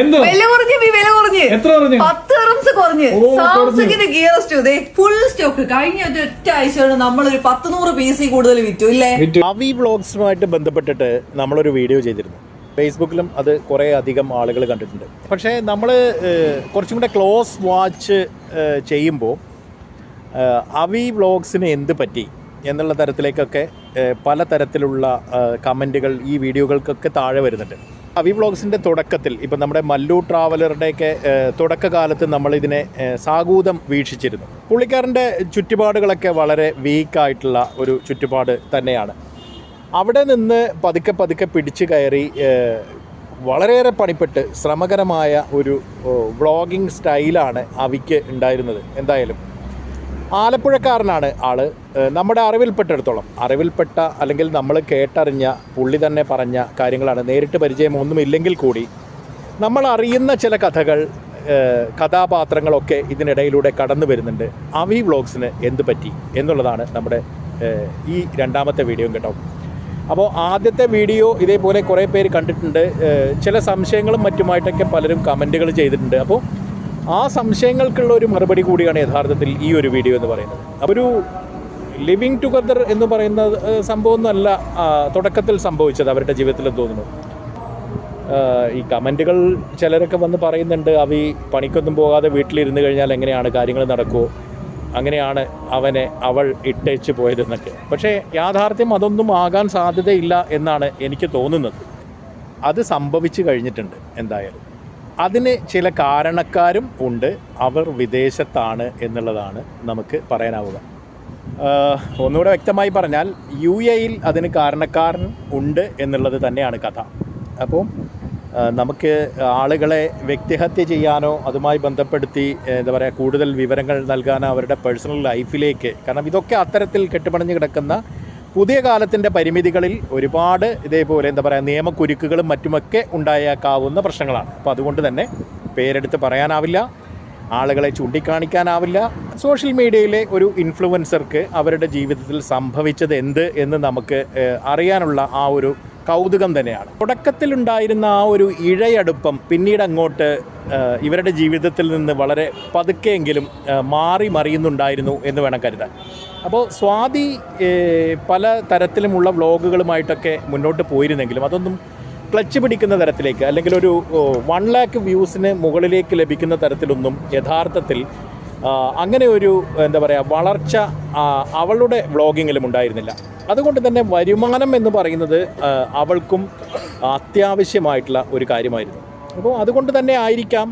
എന്തോ? വില കുറഞ്ഞ് വില കുറഞ്ഞ്. എത്ര കുറഞ്ഞ്? പത്ത് റംസ് കുറഞ്ഞ്. ഓ, സാംസങ്ങിന്റെ ഗിയർ സ്റ്റോ ഫുൾ സ്റ്റോക്ക് കഴിഞ്ഞ ഒറ്റ ആഴ്ച കൊണ്ട് നമ്മളൊരു പത്ത് നൂറ് പീസ് കൂടുതൽ വിറ്റു ഇല്ലേ. അവി വ്ളോഗ്സുമായിട്ട് ബന്ധപ്പെട്ടിട്ട് നമ്മളൊരു വീഡിയോ ചെയ്തിരുന്നു. ഫേസ്ബുക്കിലും അത് കുറേ അധികം ആളുകൾ കണ്ടിട്ടുണ്ട്. പക്ഷേ നമ്മൾ കുറച്ചും കൂടെ ക്ലോസ് വാച്ച് ചെയ്യുമ്പോൾ അവി വ്ളോഗ്സിന് എന്ത് പറ്റി? എന്നുള്ള തരത്തിലേക്കൊക്കെ പല തരത്തിലുള്ള കമന്റുകൾ ഈ വീഡിയോകൾക്കൊക്കെ താഴെ വരുന്നുണ്ട്. അവി വ്ളോഗ്സിന്റെ തുടക്കത്തിൽ ഇപ്പം നമ്മുടെ മല്ലു ട്രാവലറുടെയൊക്കെ തുടക്കകാലത്ത് നമ്മളിതിനെ സാഗൂതം വീക്ഷിച്ചിരുന്നു. പുള്ളിക്കാരന്റെ ചുറ്റുപാടുകളൊക്കെ വളരെ വീക്കായിട്ടുള്ള ഒരു ചുറ്റുപാട് തന്നെയാണ്. അവിടെ നിന്ന് പതുക്കെ പതുക്കെ പിടിച്ചു കയറി വളരെയേറെ പണിപ്പെട്ട് ശ്രമകരമായ ഒരു വ്ളോഗിങ് സ്റ്റൈലാണ് അവിക്ക് ഉണ്ടായിരുന്നത്. എന്തായാലും ആലപ്പുഴക്കാരനാണ് ആൾ. നമ്മുടെ അറിവിൽപ്പെട്ടിടത്തോളം അറിവിൽപ്പെട്ട അല്ലെങ്കിൽ നമ്മൾ കേട്ടറിഞ്ഞ പുള്ളി തന്നെ പറഞ്ഞ കാര്യങ്ങളാണ്. നേരിട്ട് പരിചയമൊന്നുമില്ലെങ്കിൽ കൂടി നമ്മൾ അറിയുന്ന ചില കഥകൾ കഥാപാത്രങ്ങളൊക്കെ ഇതിനിടയിലൂടെ കടന്നു വരുന്നുണ്ട്. അവി വ്ളോഗ്സിന് എന്ത് പറ്റി എന്നുള്ളതാണ് നമ്മുടെ ഈ രണ്ടാമത്തെ വീഡിയോ കേട്ടോ. അപ്പോൾ ആദ്യത്തെ വീഡിയോ ഇതേപോലെ കുറേ പേര് കണ്ടിട്ടുണ്ട്. ചില സംശയങ്ങളും മറ്റുമായിട്ടൊക്കെ പലരും കമന്റുകൾ ചെയ്തിട്ടുണ്ട്. അപ്പോൾ ആ സംശയങ്ങൾക്കുള്ള ഒരു മറുപടി കൂടിയാണ് യഥാർത്ഥത്തിൽ ഈ ഒരു വീഡിയോ എന്ന് പറയുന്നത്. ഒരു ലിവിങ് ടുഗദർ എന്ന് പറയുന്ന സംഭവമൊന്നുമല്ല തുടക്കത്തിൽ സംഭവിച്ചത് അവരുടെ ജീവിതത്തിൽ തോന്നുന്നു. ഈ കമന്റുകൾ ചിലരൊക്കെ വന്ന് പറയുന്നുണ്ട് അവി പണിക്കൊന്നും പോകാതെ വീട്ടിലിരുന്ന് കഴിഞ്ഞാൽ എങ്ങനെയാണ് കാര്യങ്ങൾ നടക്കുമോ അങ്ങനെയാണ് അവനെ അവൾ ഇട്ടേച്ച് പോയതെന്നൊക്കെ. പക്ഷേ യാഥാർത്ഥ്യം അതൊന്നും ആകാൻ സാധ്യതയില്ല എന്നാണ് എനിക്ക് തോന്നുന്നത്. അത് സംഭവിച്ചു കഴിഞ്ഞിട്ടുണ്ട് എന്തായാലും. അതിന് ചില കാരണക്കാരും ഉണ്ട്. അവർ വിദേശത്താണ് എന്നുള്ളതാണ് നമുക്ക് പറയാനാവുക. ഒന്നുകൂടെ വ്യക്തമായി പറഞ്ഞാൽ യു എയിൽ അതിന് കാരണക്കാരൻ ഉണ്ട് എന്നുള്ളത് തന്നെയാണ് കഥ. അപ്പോൾ നമുക്ക് ആളുകളെ വ്യക്തിഹത്യ ചെയ്യാനോ അതുമായി ബന്ധപ്പെടുത്തി എന്താ പറയുക കൂടുതൽ വിവരങ്ങൾ നൽകാനോ അവരുടെ പേഴ്സണൽ ലൈഫിലേക്ക് കാരണം ഇതൊക്കെ അത്തരത്തിൽ കെട്ടുപണഞ്ഞ് കിടക്കുന്ന പുതിയ കാലത്തിന്റെ പരിമിതികളിൽ ഒരുപാട് ഇതേപോലെ എന്താ പറയുക നിയമക്കുരുക്കുകളും മറ്റുമൊക്കെ ഉണ്ടായേക്കാവുന്ന പ്രശ്നങ്ങളാണ്. അപ്പോൾ അതുകൊണ്ട് തന്നെ പേരെടുത്ത് പറയാനാവില്ല ആളുകളെ ചൂണ്ടിക്കാണിക്കാനാവില്ല. സോഷ്യൽ മീഡിയയിലെ ഒരു ഇൻഫ്ലുവൻസർക്ക് അവരുടെ ജീവിതത്തിൽ സംഭവിച്ചത് എന്ത് എന്ന് നമുക്ക് അറിയാനുള്ള ആ ഒരു കൗതുകം തന്നെയാണ്. തുടക്കത്തിലുണ്ടായിരുന്ന ആ ഒരു ഇഴയടുപ്പം പിന്നീട് അങ്ങോട്ട് ഇവരുടെ ജീവിതത്തിൽ നിന്ന് വളരെ പതുക്കെയെങ്കിലും മാറി മറിയുന്നുണ്ടായിരുന്നു എന്ന് വേണം കരുതാൻ. അപ്പോൾ സ്വാതി പല തരത്തിലുമുള്ള വ്ളോഗുകളുമായിട്ടൊക്കെ മുന്നോട്ട് പോയിരുന്നെങ്കിലും അതൊന്നും ക്ലച്ച് പിടിക്കുന്ന തരത്തിലേക്ക് അല്ലെങ്കിൽ ഒരു വൺ ലാക്ക് വ്യൂസിന് മുകളിലേക്ക് ലഭിക്കുന്ന തരത്തിലൊന്നും യഥാർത്ഥത്തിൽ അങ്ങനെ ഒരു എന്താ പറയുക വളർച്ച അവളുടെ വ്ളോഗിങ്ങിലും ഉണ്ടായിരുന്നില്ല. അതുകൊണ്ട് തന്നെ വരുമാനം എന്ന് പറയുന്നത് അവൾക്കും അത്യാവശ്യമായിട്ടുള്ള ഒരു കാര്യമായിരുന്നു. അപ്പോൾ അതുകൊണ്ട് തന്നെ ആയിരിക്കാം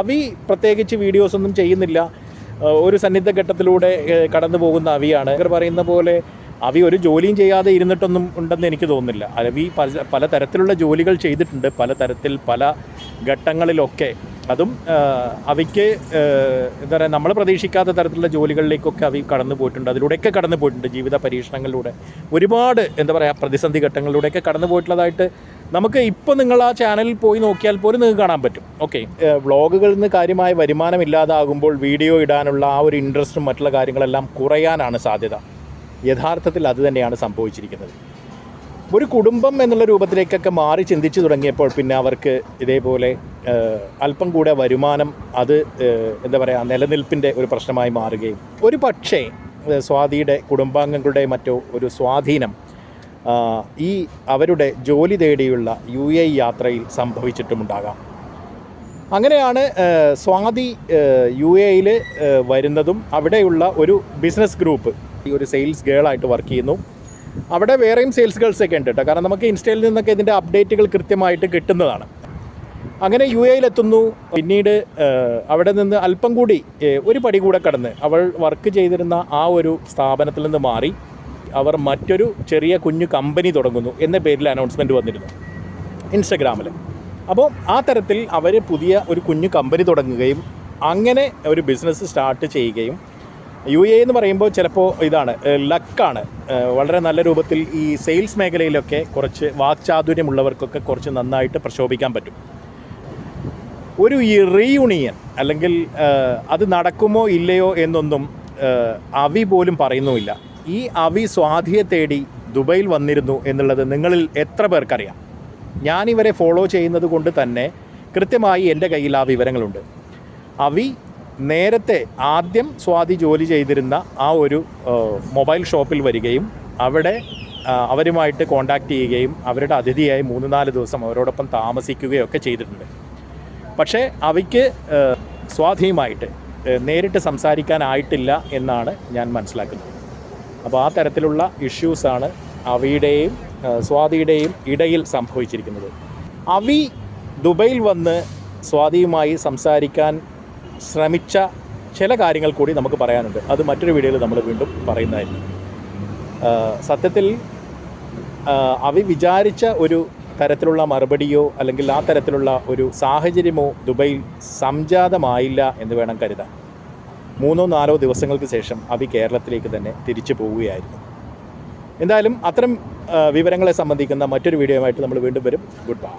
അവി പ്രത്യേകിച്ച് വീഡിയോസൊന്നും ചെയ്യുന്നില്ല. ഒരു സന്നിഗ്ധ ഘട്ടത്തിലൂടെ കടന്നു പോകുന്ന അവിയാണ്. ഇവർ പറയുന്ന പോലെ അവി ഒരു ജോലിയും ചെയ്യാതെ ഇരുന്നിട്ടൊന്നും ഉണ്ടെന്ന് എനിക്ക് തോന്നുന്നില്ല. അവി പല പല തരത്തിലുള്ള ജോലികൾ ചെയ്തിട്ടുണ്ട്. പല തരത്തിൽ പല ഘട്ടങ്ങളിലൊക്കെ. അതും അവയ്ക്ക് എന്താ പറയുക നമ്മൾ പ്രതീക്ഷിക്കാത്ത തരത്തിലുള്ള ജോലികളിലേക്കൊക്കെ അവ കടന്നു പോയിട്ടുണ്ട്. അതിലൂടെയൊക്കെ കടന്നു പോയിട്ടുണ്ട് ജീവിത പരീക്ഷണങ്ങളിലൂടെ. ഒരുപാട് എന്താ പറയുക പ്രതിസന്ധി ഘട്ടങ്ങളിലൂടെയൊക്കെ കടന്നു പോയിട്ടുള്ളതായിട്ട് നമുക്ക് ഇപ്പോൾ നിങ്ങൾ ആ ചാനലിൽ പോയി നോക്കിയാൽ പോലും നിങ്ങൾക്ക് കാണാൻ പറ്റും. ഓക്കെ വ്ളോഗുകളിൽ നിന്ന് കാര്യമായ വരുമാനം ഇല്ലാതാകുമ്പോൾ വീഡിയോ ഇടാനുള്ള ആ ഒരു ഇൻട്രസ്റ്റും മറ്റുള്ള കാര്യങ്ങളെല്ലാം കുറയാനാണ് സാധ്യത. യഥാർത്ഥത്തിൽ അത് തന്നെയാണ് സംഭവിച്ചിരിക്കുന്നത്. ഒരു കുടുംബം എന്നുള്ള രൂപത്തിലേക്കൊക്കെ മാറി ചിന്തിച്ചു തുടങ്ങിയപ്പോൾ പിന്നെ അവർക്ക് ഇതേപോലെ അല്പം കൂടെ വരുമാനം അത് എന്താ പറയുക നിലനിൽപ്പിന്റെ ഒരു പ്രശ്നമായി മാറുകയും ഒരു പക്ഷേ സ്വാതിയുടെ കുടുംബാംഗങ്ങളുടെ മറ്റോ ഒരു സ്വാധീനം ഈ അവരുടെ ജോലി തേടിയുള്ള യു എ യാത്രയിൽ സംഭവിച്ചിട്ടുമുണ്ടാകാം. അങ്ങനെയാണ് സ്വാതി യു എയിൽ വരുന്നതും അവിടെയുള്ള ഒരു ബിസിനസ് ഗ്രൂപ്പ്. ഈ ഒരു സെയിൽസ് ഗേളായിട്ട് വർക്ക് ചെയ്യുന്നു. അവിടെ വേറെയും സെയിൽസ് ഗേൾസ് ഒക്കെ ഉണ്ട് കേട്ടോ. കാരണം നമുക്ക് ഇൻസ്റ്റയിൽ നിന്നൊക്കെ ഇതിന്റെ അപ്ഡേറ്റുകൾ കൃത്യമായിട്ട് കിട്ടുന്നതാണ്. അങ്ങനെ യു എയിലെത്തുന്നു. പിന്നീട് അവിടെ നിന്ന് അല്പം കൂടി ഒരു പടി കൂടെ കടന്ന് അവൾ വർക്ക് ചെയ്തിരുന്ന ആ ഒരു സ്ഥാപനത്തിൽ നിന്ന് മാറി. അവർ മറ്റൊരു ചെറിയ കുഞ്ഞു കമ്പനി തുടങ്ങുന്നു എന്ന പേരിൽ അനൗൺസ്മെന്റ് വന്നിരുന്നു ഇൻസ്റ്റഗ്രാമിൽ. അപ്പോൾ ആ തരത്തിൽ അവർ പുതിയ ഒരു കുഞ്ഞു കമ്പനി തുടങ്ങുകയും അങ്ങനെ ഒരു ബിസിനസ് സ്റ്റാർട്ട് ചെയ്യുകയും യു എ എന്ന് പറയുമ്പോൾ ചിലപ്പോൾ ഇതാണ് ലക്കാണ് വളരെ നല്ല രൂപത്തിൽ ഈ സെയിൽസ് മേഖലയിലൊക്കെ കുറച്ച് വാക്ചാതുര്യമുള്ളവർക്കൊക്കെ കുറച്ച് നന്നായിട്ട് പ്രശോഭിക്കാൻ പറ്റും. ഒരു റീയൂണിയൻ അല്ലെങ്കിൽ അത് നടക്കുമോ ഇല്ലയോ എന്നൊന്നും അവി പോലും പറയുന്നുമില്ല. ഈ അവി സ്വാധിയെ തേടി ദുബൈയിൽ വന്നിരുന്നു എന്നുള്ളത് നിങ്ങളിൽ എത്ര പേർക്കറിയാം? ഞാനിവരെ ഫോളോ ചെയ്യുന്നത് കൊണ്ട് തന്നെ കൃത്യമായി എന്റെ കയ്യിൽ ആ വിവരങ്ങളുണ്ട്. അവി നേരത്തെ ആദ്യം സ്വാതി ജോലി ചെയ്തിരുന്ന ആ ഒരു മൊബൈൽ ഷോപ്പിൽ വരികയും അവിടെ അവരുമായിട്ട് കോണ്ടാക്ട് ചെയ്യുകയും അവരുടെ അതിഥിയായി മൂന്ന് നാല് ദിവസം അവരോടൊപ്പം താമസിക്കുകയും ഒക്കെ ചെയ്തിട്ടുണ്ട്. പക്ഷേ അവയ്ക്ക് സ്വാധീനമായിട്ട് നേരിട്ട് സംസാരിക്കാനായിട്ടില്ല എന്നാണ് ഞാൻ മനസ്സിലാക്കുന്നത്. അപ്പോൾ ആ തരത്തിലുള്ള ഇഷ്യൂസാണ് അവിയുടെയും സ്വാതിയുടെയും ഇടയിൽ സംഭവിച്ചിരിക്കുന്നത്. അവി ദുബൈയിൽ വന്ന് സ്വാതിയുമായി സംസാരിക്കാൻ ശ്രമിച്ച ചില കാര്യങ്ങൾ കൂടി നമുക്ക് പറയാനുണ്ട്. അത് മറ്റൊരു വീഡിയോയിൽ നമ്മൾ വീണ്ടും പറയുന്നതായിരിക്കും. സത്യത്തിൽ അവി വിചാരിച്ച ഒരു തരത്തിലുള്ള മറുപടിയോ അല്ലെങ്കിൽ ആ തരത്തിലുള്ള ഒരു സാഹചര്യമോ ദുബൈയിൽ സംജാതമായില്ല എന്ന് വേണം കരുതാൻ. മൂന്നോ നാലോ ദിവസങ്ങൾക്ക് ശേഷം അവി കേരളത്തിലേക്ക് തന്നെ തിരിച്ചു പോവുകയായിരുന്നു. എന്തായാലും അത്തരം വിവരങ്ങളെ സംബന്ധിക്കുന്ന മറ്റൊരു വീഡിയോയുമായിട്ട് നമ്മൾ വീണ്ടും വരും. Good bye